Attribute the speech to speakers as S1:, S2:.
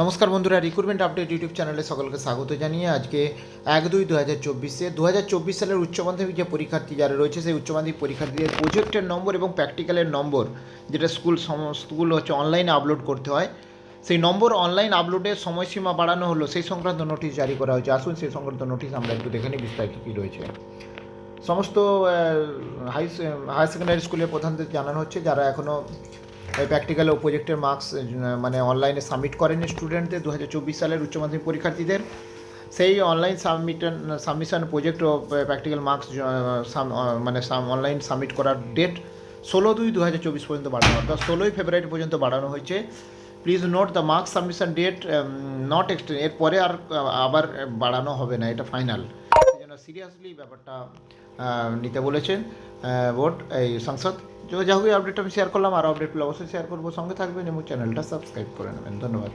S1: নমস্কার বন্ধুরা recruitment update YouTube চ্যানেলে সকলকে স্বাগত জানিয়ে আজকে এক দুই দু হাজার চব্বিশে দু হাজার চব্বিশ সালের উচ্চ মাধ্যমিক যে পরীক্ষার্থী যারা রয়েছে, সেই উচ্চ মাধ্যমিক পরীক্ষার্থীদের প্রজেক্টের নম্বর এবং প্র্যাকটিক্যালের নম্বর যেটা স্কুল স্কুল হচ্ছে অনলাইনে আপলোড করতে হয়। সেই নম্বর অনলাইন আপলোডের সময়সীমা বাড়ানো হলো, সেই সংক্রান্ত নোটিশ জারি করা হয়েছে। আসুন সেই সংক্রান্ত নোটিশ আমরা একটু দেখে নিই, বিস্তারিত কী রয়েছে। সমস্ত হাই হায়ার সেকেন্ডারি স্কুলের প্রধানদের জানানো হচ্ছে, যারা এখনও প্র্যাকটিক্যাল ও প্রজেক্টের মার্কস মানে অনলাইনে সাবমিট করেনি স্টুডেন্টদের দু হাজার চব্বিশ সালের উচ্চ মাধ্যমিক পরীক্ষার্থীদের। সেই অনলাইন সাবমিটন সাবমিশন প্রজেক্ট ও প্র্যাকটিক্যাল মার্কস মানে অনলাইন সাবমিট করার ডেট ষোলো দুই দু হাজার চব্বিশ পর্যন্ত বাড়ানো অর্থাৎ ষোলোই ফেব্রুয়ারি পর্যন্ত বাড়ানো হয়েছে। Please note the marks submission date not extend এরপরে আর আবার বাড়ানো হবে না, এটা ফাইনাল সিরিয়াসলি ব্যাপারটা নিতে বলেছেন ভোট এই সংসদ। তো যা হোক আপডেট আমি শেয়ার করলাম, আর আপডেটগুলো অবশ্যই শেয়ার করব। সঙ্গে থাকবেন এবং চ্যানেলটা সাবস্ক্রাইব করে নেবেন। ধন্যবাদ।